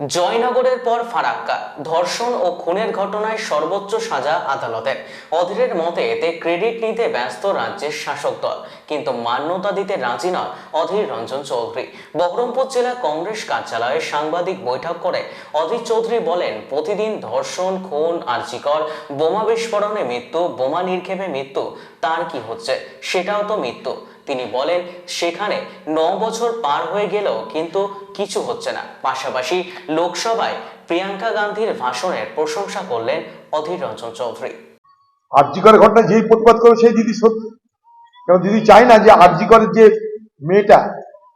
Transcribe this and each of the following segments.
জয়নগরের পর ফারাক্কা। ধর্ষণ ও খুনের ঘটনায় সর্বোচ্চ সাজা আদালতের। অধীরের মতে এতে ক্রেডিট নিতে ব্যস্ত রাজ্যের শাসক দল। কিন্তু মান্যতা দিতে রাজি নয় অধীর রঞ্জন চৌধুরী। বহরমপুর জেলা কংগ্রেস কার্যালয়ে সাংবাদিক বৈঠক করে অধীর চৌধুরী বলেন, প্রতিদিন ধর্ষণ, খুন, আর্জিকর, বোমা বিস্ফোরণে মৃত্যু, বোমা নির্ক্ষেপে মৃত্যু, তার কি হচ্ছে? সেটাও তো মৃত্যু। তিনি বলেন, সেখানে ন বছর পার হয়ে গেলেও কিন্তু কিছু হচ্ছে না। পাশাপাশি লোকসভায় প্রিয়াঙ্কা গান্ধীর ভাষণের প্রশংসা করলেন অধীর রঞ্জন চৌধুরী। আর্যিকরের ঘটনা যেই প্রতিবাদ করে সেই দিদি সত্যি। কারণ দিদি চায় না যে আর্যিকরের যে মেয়েটা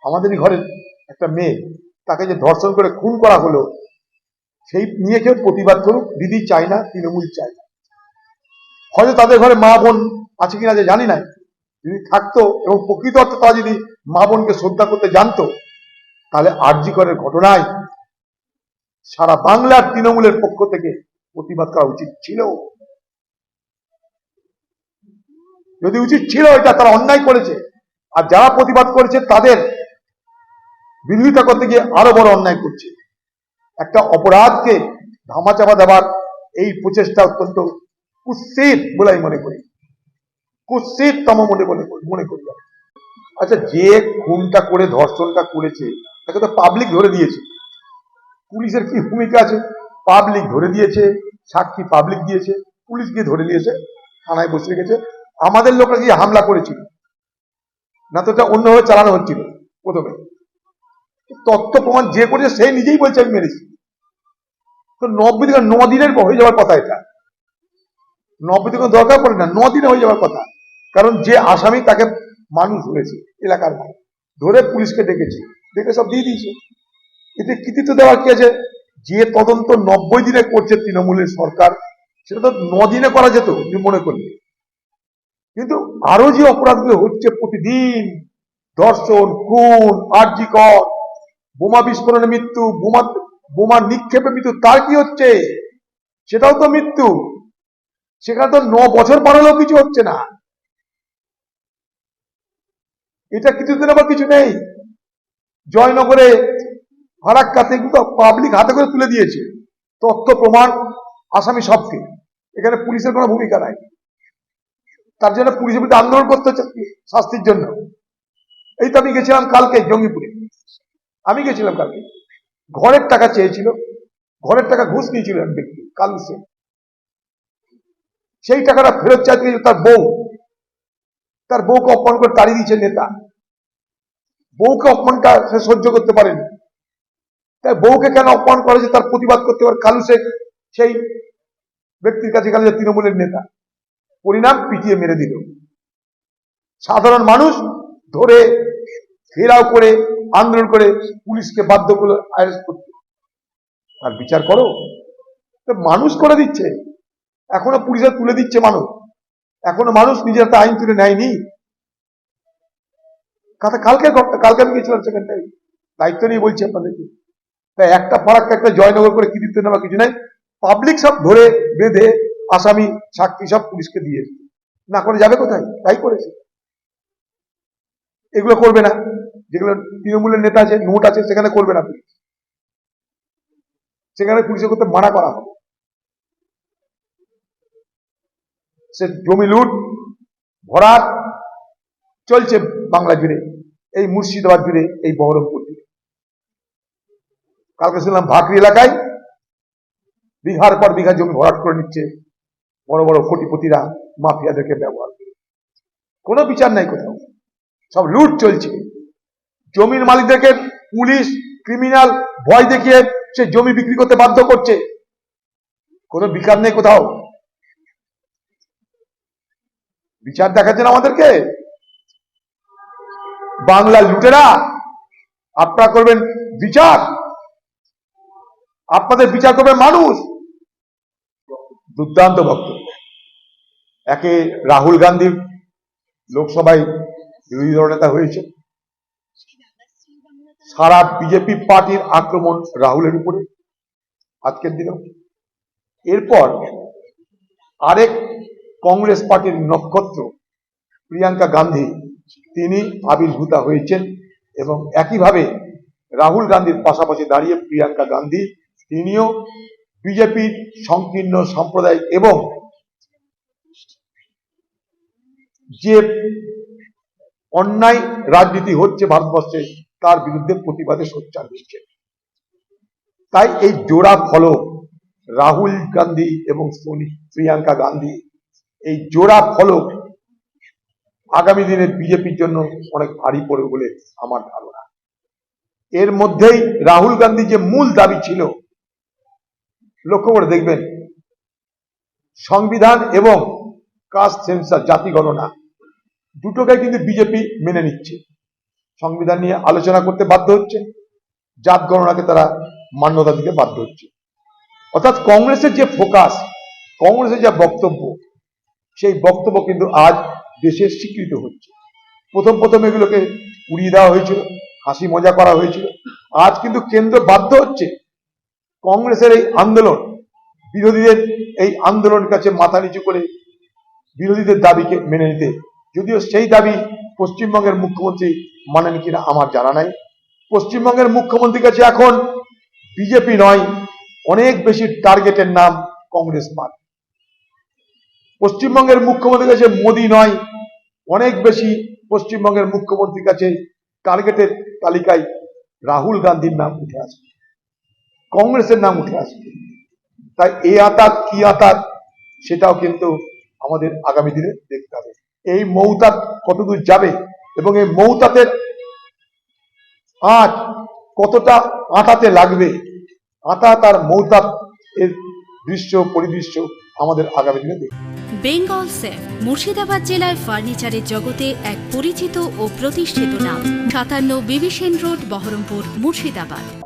আমাদেরই ঘরের একটা মেয়ে, তাকে যে ধর্ষণ করে খুন করা হলো, সেই নিয়ে কেউ প্রতিবাদ করুক, দিদি চায় না, তৃণমূল চায় না। হয়তো তাদের ঘরে মা বোন আছে কিনা যে জানি না। যদি থাকতো এবং প্রকৃত অর্থে তারা যদি মা বোনকে শ্রদ্ধা করতে জানতো, তাহলে আর্যিকরের ঘটনায় সারা বাংলার তৃণমূলের পক্ষ থেকে প্রতিবাদ করা উচিত ছিল। যদি উচিত ছিল এটা তারা অন্যায় করেছে, আর যারা প্রতিবাদ করেছে তাদের বিরোধিতা করতে গিয়ে আরও বড় অন্যায় করছে। একটা অপরাধকে ধামাচাপা দেওয়ার এই প্রচেষ্টা অত্যন্ত কুৎসিত বলে আমি মনে করি। কুৎসিততম মনে মনে করি আমি। আচ্ছা যে খুনটা করে, ধর্ষণটা করেছে, তাকে তো পাবলিক ধরে দিয়েছে। পুলিশের কি ভূমিকা আছে? পাবলিক ধরে দিয়েছে, সাক্ষী পাবলিক দিয়েছে পুলিশ গিয়ে ধরে দিয়েছে থানায় বসে রেখেছে। আমাদের লোকরা গিয়ে হামলা করেছিল? না তো এটা অন্যভাবে চালানো হচ্ছিল প্রথমে। তথ্য প্রমাণ যে করেছে সে নিজেই বলছে, আমি মেরেছি। তো নব্বই থেকে ন দিনের হয়ে যাওয়ার কথা এটা। নব্বই থেকে দরকার পড়ে না ন দিনে হয়ে যাওয়ার কথা। কারণ যে আসামি তাকে মানুষ ধরেছে, এলাকার মানুষ। ধরে পুলিশকে ডেকেছে, ডেকে সব দিয়ে দিয়েছে। এতে কৃতিত্ব দেওয়ার কি আছে? যে তদন্ত নব্বই দিনে করছে তৃণমূলের সরকার, সেটা তো দিনে করা যেত মনে করলে। কিন্তু আরও যে অপরাধগুলো হচ্ছে প্রতিদিন, ধর্ষণ, খুন আর্জিকর বোমা বিস্ফোরণে মৃত্যু, বোমা বোমা নিক্ষেপে মৃত্যু, তার কি হচ্ছে? সেটাও তো মৃত্যু। সেখানে তো ন বছর পার হলেও কিছু হচ্ছে না। এটা কিছুদিন আবার কিছু নেই। জয়নগরে ফারাক্কাতে কিন্তু পাবলিক হাতে করে তুলে দিয়েছে। তথ্য, প্রমাণ, আসামি সবকে। এখানে পুলিশের কোনো ভূমিকা নাই। তার জন্য পুলিশের বিরুদ্ধে আন্দোলন করতে হচ্ছে শাস্তির জন্য। এই তো আমি গেছিলাম কালকে জঙ্গিপুরে। আমি গেছিলাম কালকে। ঘরের টাকা চেয়েছিল। ঘরের টাকা ঘুষ নিয়েছিল ব্যক্তি, কালু সেই টাকাটা ফেরত চাইতে তার বউ তার বউকে অপমান করে তাড়িয়ে দিয়েছে নেতা। বউকে অপমানটা সে সহ্য করতে পারেনি। তাই বউকে কেন অপমান করা হয়েছে তার প্রতিবাদ করতে পারে? কালু শেখ সেই ব্যক্তির কাছে গেল যে তৃণমূলের নেতা। পরিণাম পিটিয়ে মেরে দিল। সাধারণ মানুষ ধরে ঘেরাও করে, আন্দোলন করে পুলিশকে বাধ্য করে অ্যারেস্ট করতে। আর বিচার করো। মানুষ করে দিচ্ছে। এখনও পুলিশে তুলে দিচ্ছে মানুষ। এখনও মানুষ নিজের একটা আইন তুলে নেয়নি। কথা কালকে কালকে আমি গেছিলাম সেখানটায়। দায়িত্ব নিয়ে বলছি আপনাদেরকে। তাই একটা ফারাক্কা একটা জয়নগর করে কৃতিত্ব নেওয়া কিছু নাই। পাবলিক সব ধরে বেঁধে আসামি, সাক্ষী সব পুলিশকে দিয়েছে না করে যাবে কোথায়? তাই করেছে। এগুলো করবে না। যেগুলো তৃণমূলের নেতা আছে, নোট আছে, সেখানে করবে না পুলিশ। সেখানে পুলিশের করতে মানা করা হবে। সে জমি লুট, ভরাট চলছে বাংলা জুড়ে, এই মুর্শিদাবাদ জুড়ে, এই বহরমপুর জুড়ে। কালকে শুনলাম ভাকরি এলাকায় বিঘার পর বিঘা জমি ভরাট করে নিচ্ছে বড় বড় কোটিপতিরা মাফিয়াদেরকে ব্যবহার করে। কোনো বিচার নাই কোথাও। সব লুট চলছে। জমির মালিকদেরকে পুলিশ, ক্রিমিনাল ভয় দেখিয়ে সে জমি বিক্রি করতে বাধ্য করছে। কোনো বিচার নেই কোথাও। বিচার দেখাচ্ছেন আমাদেরকে? বাংলা লুটেরা, আপনারা করবেন বিচার। আপনাদের বিচার করবে মানুষ। দুর্দান্ত বক্তব্য একে রাহুল গান্ধী লোকসভায় বিরোধী দল নেতা হয়েছে। সারা বিজেপি পার্টির আক্রমণ রাহুলের উপরে। আজকের দিনেও। এরপর আরেক কংগ্রেস পার্টির নক্ষত্র প্রিয়াঙ্কা গান্ধী, তিনি আবির্ভূতা হয়েছেন এবং একইভাবে রাহুল গান্ধীর পাশাপাশি দাঁড়িয়ে প্রিয়াঙ্কা গান্ধী, তিনিও বিজেপির সংকীর্ণ সাম্প্রদায়িক এবং যে অন্যায় রাজনীতি হচ্ছে ভারতবর্ষে, তার বিরুদ্ধে প্রতিবাদে সোচ্চার দিচ্ছেন তাই এই জোড়া ফলক রাহুল গান্ধী এবং সোনি প্রিয়াঙ্কা গান্ধী এই জোড়া ফলক আগামী দিনে বিজেপির জন্য অনেক ভারী পড়বে বলে আমার ধারণা। এর মধ্যেই রাহুল গান্ধী যে মূল দাবি ছিল, লক্ষ্য করে দেখবেন, সংবিধান এবং কাস্ট সেন্সার জাতি গণনা, দুটোকে কিন্তু বিজেপি মেনে নিচ্ছে। সংবিধান নিয়ে আলোচনা করতে বাধ্য হচ্ছে, জাত গণনাকে তারা মান্যতা দিতে বাধ্য হচ্ছে। অর্থাৎ কংগ্রেসের যে ফোকাস কংগ্রেসের যা বক্তব্য সেই বক্তব্য কিন্তু আজ দেশের স্বীকৃত হচ্ছে। প্রথম প্রথম এগুলোকে উড়িয়ে দেওয়া হয়েছিল, হাসি মজা করা হয়েছিল। আজ কিন্তু কেন্দ্র বাধ্য হচ্ছে কংগ্রেসের এই আন্দোলন, বিরোধীদের এই আন্দোলনের কাছে মাথা নিচু করে বিরোধীদের দাবিকে মেনে নিতে। যদিও সেই দাবি পশ্চিমবঙ্গের মুখ্যমন্ত্রী মানেন কিনা আমার জানা নাই। পশ্চিমবঙ্গের মুখ্যমন্ত্রীর কাছে এখন বিজেপি নয়, অনেক বেশি টার্গেটের নাম কংগ্রেস পার্টি পশ্চিমবঙ্গের মুখ্যমন্ত্রীর কাছে মোদী নয়, অনেক বেশি পশ্চিমবঙ্গের মুখ্যমন্ত্রীর কাছে টার্গেটের তালিকায় রাহুল গান্ধীর নাম উঠে আসবে কংগ্রেসের নাম উঠে আসবে তাই এ আতাত, কি আতাত, সেটাও কিন্তু আমাদের আগামী দিনে দেখতে হবে। এই মৌতাত কতদূর যাবে এবং এই মৌতাতের আঁচ কতটা আটাতে লাগবে? আতাত তার মৌতাত এর দৃশ্য, পরিদৃশ্য আমাদের আগামী দিনে দেখুন বেঙ্গল সেফ মুর্শিদাবাদ জেলায় ফার্নিচারের জগতে এক পরিচিত ও প্রতিষ্ঠিত নাম। সাতান্ন বিবিসেন রোড, বহরমপুর, মুর্শিদাবাদ।